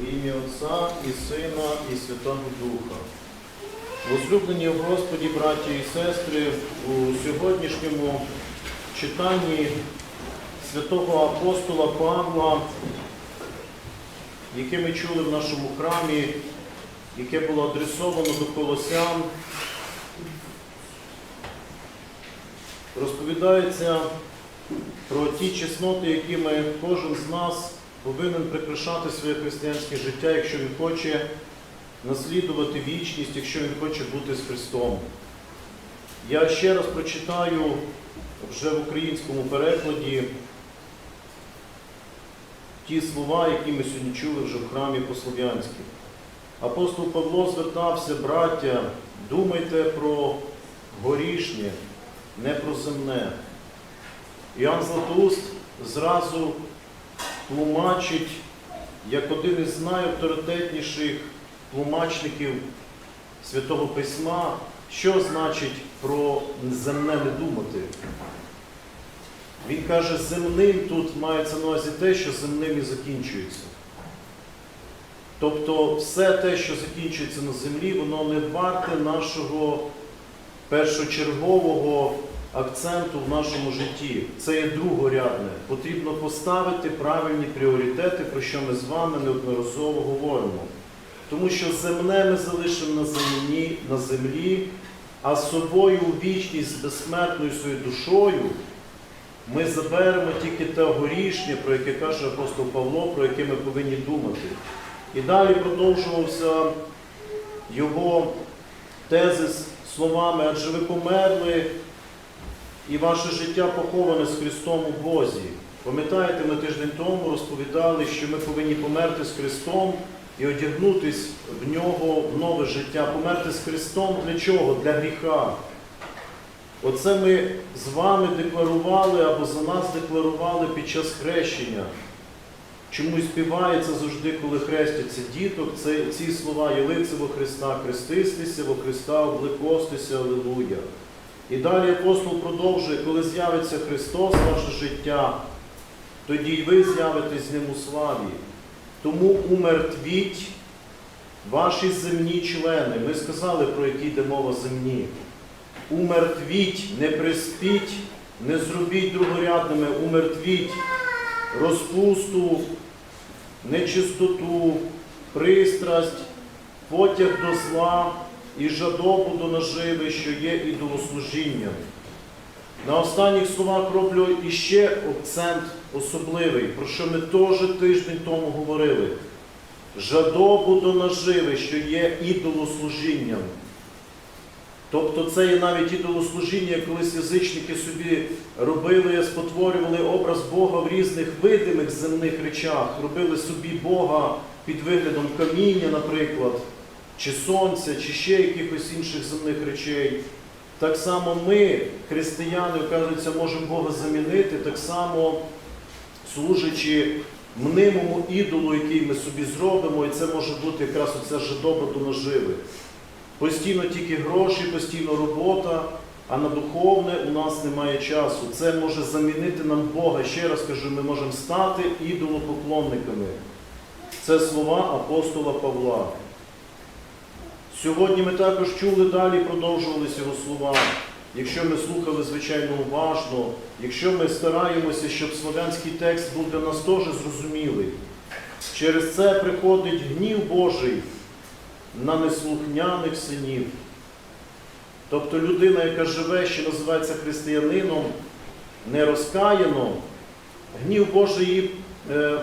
В ім'я Отця і Сина, і Святого Духа. Возлюблені в Господі, браті і сестри, у сьогоднішньому читанні святого апостола Павла, яке ми чули в нашому храмі, яке було адресовано до колосян, розповідається про ті чесноти, якими кожен з нас повинен прикрашати своє християнське життя, якщо він хоче наслідувати вічність, якщо він хоче бути з Христом. Я ще раз прочитаю вже в українському перекладі ті слова, які ми сьогодні чули вже в храмі по-слов'янськи. Апостол Павло звертався, браття, думайте про горішнє, не про земне. Іоанн Златоуст зразу тлумачить як один із найавторитетніших тлумачників Святого Письма, що значить про земне не думати. Він каже, земним тут мається на увазі те, що земним і закінчується. Тобто все те, що закінчується на землі, воно не варте нашого першочергового акценту в нашому житті. Це є другорядне. Потрібно поставити правильні пріоритети, про що ми з вами неодноразово говоримо. Тому що земне ми залишимо на землі, на землі а з собою у вічність з безсмертною своєю душою ми заберемо тільки те горішнє, про яке каже апостол Павло, про яке ми повинні думати. І далі продовжувався його тезис словами, адже ви померли, і ваше життя поховане з Христом у Бозі. Пам'ятаєте, ми тиждень тому розповідали, що ми повинні померти з Христом і одягнутись в нього в нове життя. Померти з Христом для чого? Для гріха. Оце ми з вами декларували або за нас декларували під час хрещення. Чому співається завжди, коли хрестяться діток, це ці слова «Єлице во Христа, хрестистися, во Христа, облекостися, Аллилуйя. І далі апостол продовжує, коли з'явиться Христос, ваше життя, тоді й ви з'явитесь з Ним у славі. Тому умертвіть ваші земні члени. Ми сказали, про які йде мова земні. Умертвіть, не приспіть, не зробіть другорядними, умертвіть розпусту, нечистоту, пристрасть, потяг до зла і жадобу до наживи, що є ідолослужінням. На останніх словах роблю іще акцент особливий, про що ми теж тиждень тому говорили. Жадобу до наживи, що є ідолослужінням. Тобто це є навіть ідолослужіння, колись язичники собі робили, спотворювали образ Бога в різних видимих земних речах, робили собі Бога під виглядом каміння, наприклад, чи сонця, чи ще якихось інших земних речей. Так само ми, християни, кажеться, можемо Бога замінити, так само служачи мнимому ідолу, який ми собі зробимо, і це може бути якраз оця жадоба до наживи. Постійно тільки гроші, постійно робота, а на духовне у нас немає часу. Це може замінити нам Бога. Ще раз кажу, ми можемо стати ідолопоклонниками. Це слова апостола Павла. Сьогодні ми також чули далі, продовжувалися його слова. Якщо ми слухали, звичайно, уважно, якщо ми стараємося, щоб слов'янський текст був для нас теж зрозумілий, через це приходить гнів Божий на неслухняних синів. Тобто людина, яка живе, що називається християнином, не розкаяно, гнів Божий е,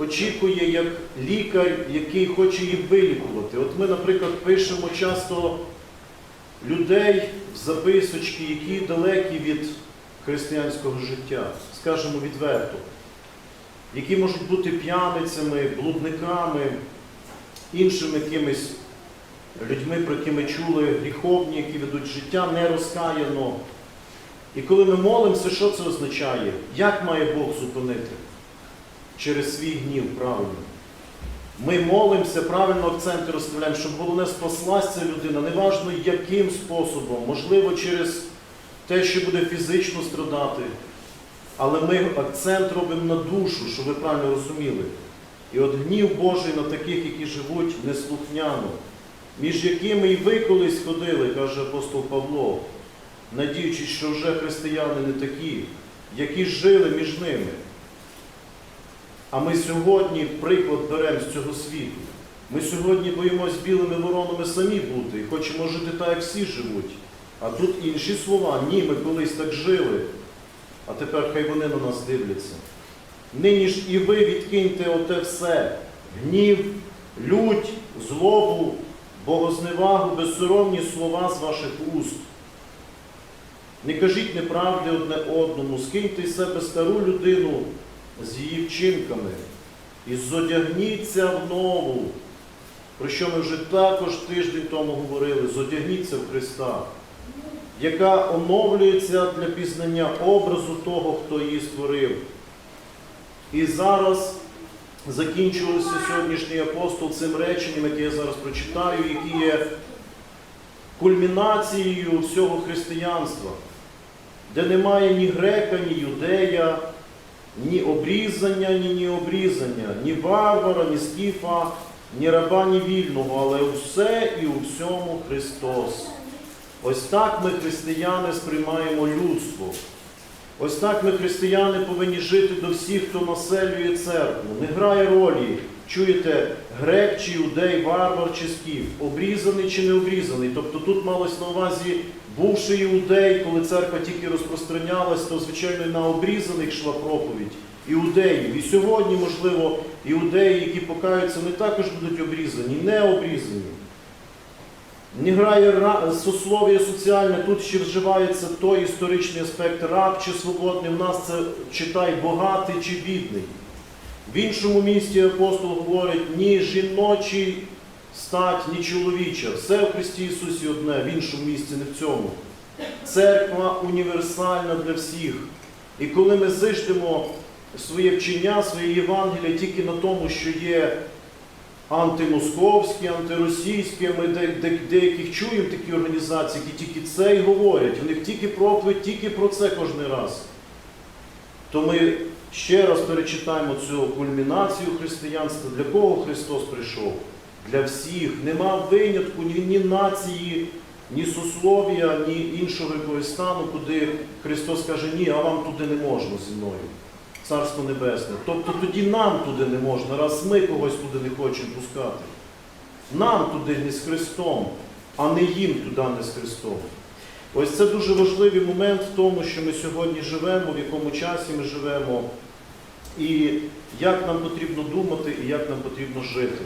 очікує як лікар, який хоче її вилікувати. От ми, наприклад, пишемо часто людей в записочки, які далекі від християнського життя, скажімо відверто, які можуть бути п'яницями, блудниками, іншими якимись людьми, про які ми чули, гріховні, які ведуть життя не розкаяно. І коли ми молимося, що це означає? Як має Бог зупинити? Через свій гнів правильно. Ми молимося, правильно акценти розставляємо, щоб головне спаслась ця людина, неважно яким способом, можливо, через те, що буде фізично страдати. Але ми акцент робимо на душу, щоб ви правильно розуміли. І от гнів Божий на таких, які живуть неслухняно, між якими і ви колись ходили, каже апостол Павло, надіючись, що вже християни не такі, які жили між ними. А ми сьогодні приклад беремо з цього світу. Ми сьогодні боїмось білими воронами самі бути і хочемо жити так, як всі живуть. А тут інші слова. Ні, ми колись так жили, а тепер хай вони на нас дивляться. Нині ж і ви відкиньте оте все, гнів, лють, злобу, богозневагу, безсоромні слова з ваших уст. Не кажіть неправди одне одному, скиньте з себе стару людину з її вчинками і зодягніться в нову, про що ми вже також тиждень тому говорили, зодягніться в Христа, яка оновлюється для пізнання образу того, хто її створив. І зараз закінчувався сьогоднішній апостол цим реченням, яке я зараз прочитаю, які є кульмінацією всього християнства, де немає ні грека, ні юдея, ні обрізання, ні ні обрізання, ні варвара, ні скіфа, ні раба, ні вільного, але усе і у всьому Христос. Ось так ми, християни, сприймаємо людство. Ось так ми, християни, повинні жити до всіх, хто населює церкву. Не грає ролі, чуєте, грек чи юдей, варвар чи скіф, обрізаний чи не обрізаний. Тобто тут малось на увазі, бувши іудей, коли церква тільки розпространялась, то, звичайно, на обрізаних йшла проповідь іудеїв. І сьогодні, можливо, іудеї, які покаються, не також будуть обрізані, не обрізані. Не грає сослов'я соціальне, тут ще вживається той історичний аспект раб чи свободний. В нас це читай багатий чи бідний. В іншому місті апостол говорить ні жіночий стать, ні чоловіча. Все в Христі Ісусі одне, в іншому місці, не в цьому. Церква універсальна для всіх. І коли ми зиждемо своє вчення, своє Євангеліє тільки на тому, що є антимосковські, антиросійські, ми де, де, деяких чуємо такі організації, які тільки це й говорять. Них тільки проповідь, тільки про це кожен раз. То ми ще раз перечитаємо цю кульмінацію християнства. Для кого Христос прийшов? Для всіх. Нема винятку ні, ні нації, ні сослов'я, ні іншого якогось стану, куди Христос каже, ні, а вам туди не можна зі мною. Царство Небесне. Тобто тоді нам туди не можна, раз ми когось туди не хочемо пускати. Нам туди не з Христом, а не їм туди не з Христом. Ось це дуже важливий момент в тому, що ми сьогодні живемо, в якому часі ми живемо, і як нам потрібно думати, і як нам потрібно жити.